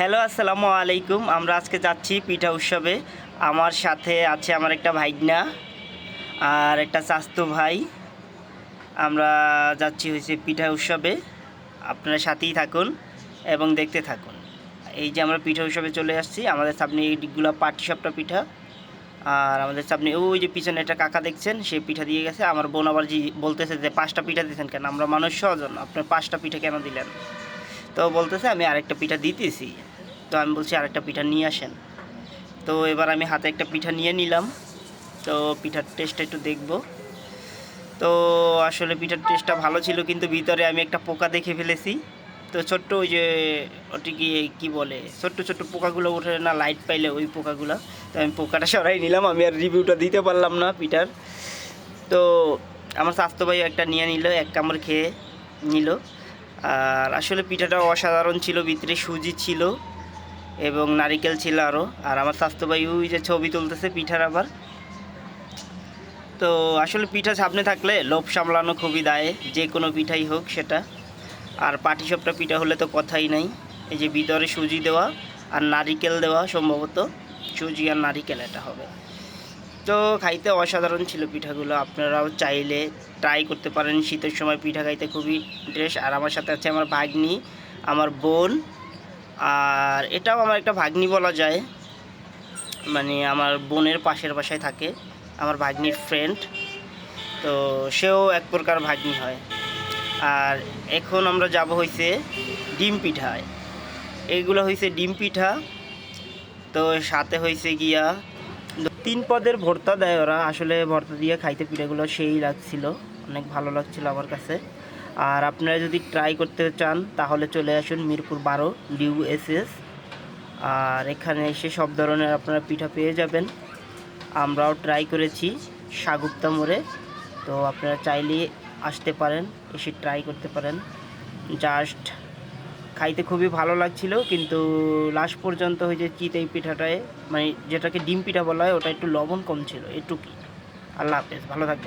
Hello, আসসালামু আলাইকুম। আমরা আজকে যাচ্ছি পিঠা উৎসবে। আমার সাথে আছে আমার একটা ভাইগনা আর একটা চাস্তু ভাই। আমরা যাচ্ছি হয়েছে পিঠা উৎসবে। আপনারা সাথেই থাকুন এবং দেখতে থাকুন। এই যে আমরা পিঠা উৎসবে চলে আসছি, আমাদের সামনে এইগুলো পাটি সাপটা পিঠা। আর আমাদের সামনে ওই যে পিছনে একটা কাকা দেখছেন, সে পিঠা দিয়ে গেছে। আমার বোন আবার জি বলতেছে যে, পাঁচটা পিঠা দিয়েছেন কেন? আমরা মানুষ সজন আপনার পাঁচটা পিঠা কেন দিলেন? তো বলতেছে, আমি আরেকটা পিঠা দিতেছি। তো আমি বলছি আরেকটা পিঠা নিয়ে আসেন। তো এবার আমি হাতে একটা পিঠা নিয়ে নিলাম। তো পিঠার টেস্টটা একটু দেখব। তো আসলে পিঠার টেস্টটা ভালো ছিল, কিন্তু ভিতরে আমি একটা পোকা দেখে ফেলেছি। তো ছোট্ট ওই যে, ওটি কি, কী বলে, ছোট্ট ছোট্ট পোকাগুলো ওঠে না লাইট পাইলে ওই পোকাগুলো। তো আমি পোকাটা সরাই নিলাম, আমি আর রিভিউটা দিতে পারলাম না পিঠার। তো আমার স্বাস্থ্য ভাই একটা নিয়ে নিল, এক কামড় খেয়ে নিল। আর আসলে পিঠাটা অসাধারণ ছিল, ভিতরে সুজি ছিল। এবং নারিকেল ছিল আরও আর আমার স্বাস্থ্য ভাই ওই যে ছবি তুলতেছে পিঠার আবার। তো আসলে পিঠা সামনে থাকলে লোভ সামলানো খুবই দায়, যে কোনো পিঠাই হোক সেটা। আর পাটিসাপটা পিঠা হলে তো কথাই নাই। এই যে ভিতরে সুজি দেওয়া আর নারিকেল দেওয়া সম্ভবত। সুজি আর নারিকেল এটা হবে। তো খাইতে অসাধারণ ছিল পিঠাগুলো। আপনারাও চাইলে ট্রাই করতে পারেন। শীতের সময় পিঠা খাইতে খুবই ইন্টারেস্ট আর আমার সাথে আছে আমার ভাগ্নি, আমার বোন আর এটাও আমার একটা ভাগ্নি বলা যায়। মানে আমার বোনের পাশের বাসায় থাকে, আমার ভাগ্নির ফ্রেন্ড তো সেও এক প্রকার ভাগ্নি হয়। আর এখন আমরা যাব হইছে ডিম পিঠায়। এইগুলো হয়েছে ডিম পিঠা। তো সাথে হয়েছে গিয়া তিন পদের ভর্তা দেয় ওরা। আসলে ভর্তা দিয়ে খাইতে পিঠাগুলো সেই লাগছিল, অনেক ভালো লাগছিল আমার কাছে। আর আপনারা যদি ট্রাই করতে চান, তাহলে চলে আসুন মিরপুর বারো ডিউএসএস আর এখানে এসে সব ধরনের আপনারা পিঠা পেয়ে যাবেন। আমরাও ট্রাই করেছি সাগুপ্তা মোড়ে। তো আপনারা চাইলে আসতে পারেন, এসে ট্রাই করতে পারেন। জাস্ট খাইতে খুবই ভালো লাগছিল, কিন্তু লাস্ট পর্যন্ত ওই যে চিত এই পিঠাটায় মানে যেটাকে ডিম পিঠা বলা হয়, ওটা একটু লবণ কম ছিল, এটুকুই। আল্লাহ হাফেজ, ভালো থাকবেন।